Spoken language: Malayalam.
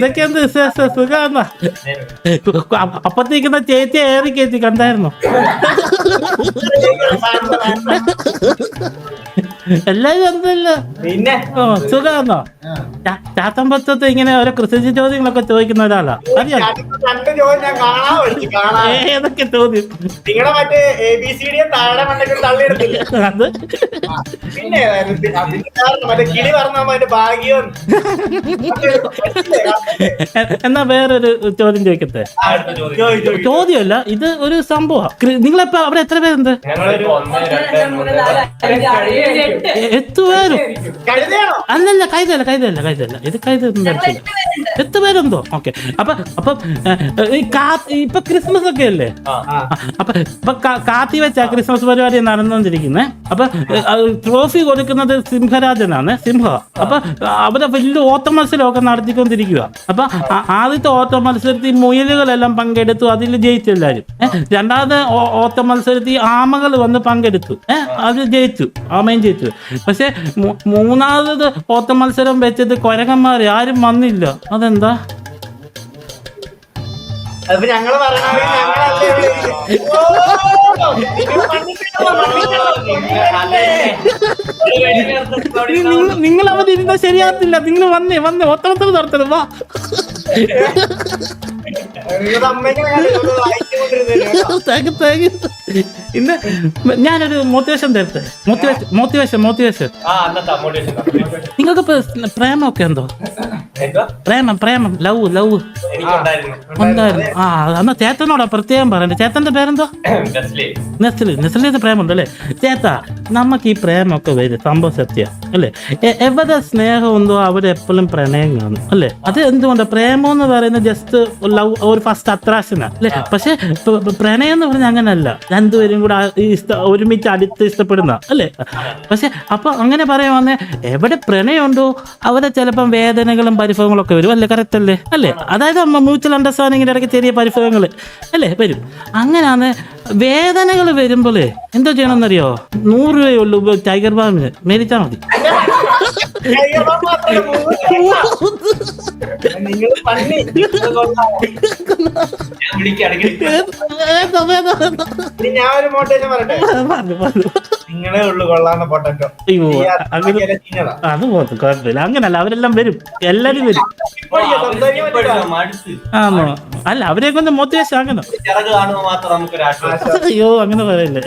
എന്തൊക്കെയുണ്ട് വിശേഷം സുഖാന്നാ. അപ്പത്തേക്കുന്ന ചേച്ചി ഏറി കയറ്റി കണ്ടായിരുന്നു? എല്ലാരും എന്തല്ല? പിന്നെ? ഓ സുഖാന്നോ? ചാത്തമ്പത്തത്ത് ഇങ്ങനെ ഓരോ കൃഷി ചോദ്യങ്ങളൊക്കെ ചോദിക്കുന്ന ഒരാളാ. അറിയാം? രണ്ട് ചോദ്യം ഞാൻ കാണാൻ പഠിച്ചു കാണാൻ. ഏതൊക്കെ ചോദ്യം? നിങ്ങളുടെ മറ്റേ എ ബി സി ഡി താഴെ മണ്ടൊക്കെ തള്ളിയെടുത്തില്ല? അത്? പിന്നെ ഏതായിരുന്നു? പി- അതിന്റെ മറ്റേ കിളി പറഞ്ഞ മറ്റേ ഭാഗ്യം എ- എന്നാ വേറൊരു ചോദ്യം ചോദിക്കട്ടെ? ചോദ്യമല്ല ഇത് ഒരു സംഭവം. നിങ്ങളെപ്പോ അവിടെ എത്ര പേരുണ്ട്? എത്തുപേരും അല്ലല്ല കൈതല്ല കൈതല്ല കൈതല്ല ഇത് കൈത എത്ര പേരുണ്ടോ ഓക്കെ. അപ്പൊ അപ്പൊ ഈ കാ- ഇപ്പൊ ക്രിസ്മസ് ഒക്കെ അല്ലേ? അപ്പൊ ഇപ്പൊ കാത്തി വെച്ച ക്രിസ്മസ് പരിപാടി നടന്നുകൊണ്ടിരിക്കുന്നത് അപ്പൊ ട്രോഫി കൊടുക്കുന്നത് സിംഹരാജനാണ് സിംഹ. അപ്പൊ അവിടെ വലിയ ഓട്ട മത്സരമൊക്കെ നടത്തിക്കൊണ്ടിരിക്കുക അപ്പൊ ആദ്യത്തെ ഓട്ട മത്സരത്തിൽ മുയലുകളെല്ലാം പങ്കെടുത്തു അതിൽ ജയിച്ചു എല്ലാരും. ഏ, രണ്ടാമത്തെ ഓട്ട മത്സരത്തിൽ ആമകൾ വന്ന് പങ്കെടുത്തു. ഏഹ് അത് ജയിച്ചു. ആമയും ജയിച്ചു. പക്ഷെ മൂന്നാമത് ഓട്ട മത്സരം വെച്ചത് കൊരകന്മാര് ആരും വന്നില്ല. അതെന്താ? ഞങ്ങൾ നിങ്ങൾ? നിങ്ങൾ അവിടെ ഇരുന്ന ശരിയാകത്തില്ല. നിങ്ങൾ വന്നേ വന്നേ. ഒത്ത നടത്തരുത്. വാ. Thank thank. ഇന്ന് ഞാനൊരു മോട്ടിവേഷൻ തരട്ടെ? മോട്ടിവേഷൻ മോട്ടിവേഷൻ മോട്ടിവേഷൻ നിങ്ങൾക്ക് ഉണ്ടോ? എന്തോ? പ്രേമം പ്രേമം ലവ് ലവ്. ഉണ്ടായിരുന്നു. ആ എന്നാ ചേട്ടനോടാ പ്രത്യേകം പറയണ്ട? ചേത്തന്റെ പേരെന്തോ നെസ്ലി. നെസ്ലി. പ്രേമുണ്ടല്ലേ? പ്രേമുണ്ട് അല്ലേ ചേട്ടാ നമുക്ക് ഈ പ്രേമൊക്കെ വരും. സംഭവം സത്യ. അല്ലേ? എവിടെ സ്നേഹം ഉണ്ടോ അവിടെ എപ്പോഴും പ്രണയം കാണും. അല്ലേ? അത് എന്തുകൊണ്ട്? പ്രേമം എന്ന് പറയുന്നത് ജസ്റ്റ് ലവ് ഒരു ഫസ്റ്റ് അത്രാശന അല്ലേ? പക്ഷെ പ്രണയം എന്ന് പറഞ്ഞാൽ അങ്ങനല്ല. രണ്ടുപേരും കൂടെ ഒരുമിച്ച് അടുത്ത് ഇഷ്ടപ്പെടുന്ന അല്ലേ? പക്ഷെ അപ്പൊ അങ്ങനെ പറയുവാന്നെ എവിടെ പ്രണയമുണ്ടോ അവിടെ ചിലപ്പം വേദനകളും പരിഭവങ്ങളും ഒക്കെ വരും. അല്ലേ? കറക്റ്റ് അല്ലേ? അല്ലേ? അതായത് മ്യൂച്വൽ അണ്ടർസ്റ്റാൻഡിങ്ങിന്റെ ഇടയ്ക്ക് ചെറിയ പരിഭവങ്ങൾ അല്ലേ? വരും. അങ്ങനെയാണ് വേദനകൾ വരുമ്പോൾ എന്തോ ചെയ്യണമെന്നറിയോ നൂറ് രൂപയേ ഉള്ളൂ ടൈഗർ ബാമിന് മേടിച്ചാൽ മതി. ഞാൻ ഒരു മോട്ടേഷൻ പറയട്ടെ? പറഞ്ഞു, പറഞ്ഞു. നിങ്ങളെ ഉള്ളു കൊള്ളാന്ന പൊട്ടറ്റോ. അയ്യോ അത് പോത്ത് കുഴപ്പമില്ല. അങ്ങനല്ല അവരെല്ലാം വരും. എല്ലാരും വരും. ആണോ അല്ല അവരെ കൊണ്ട് മോട്ടിവേഷൻ അങ്ങനെ ചിറക് കാണുമ്പോ മാത്രം നമുക്കൊരു ആശ്വാസം. അയ്യോ അങ്ങനെ പറയല്ലേ.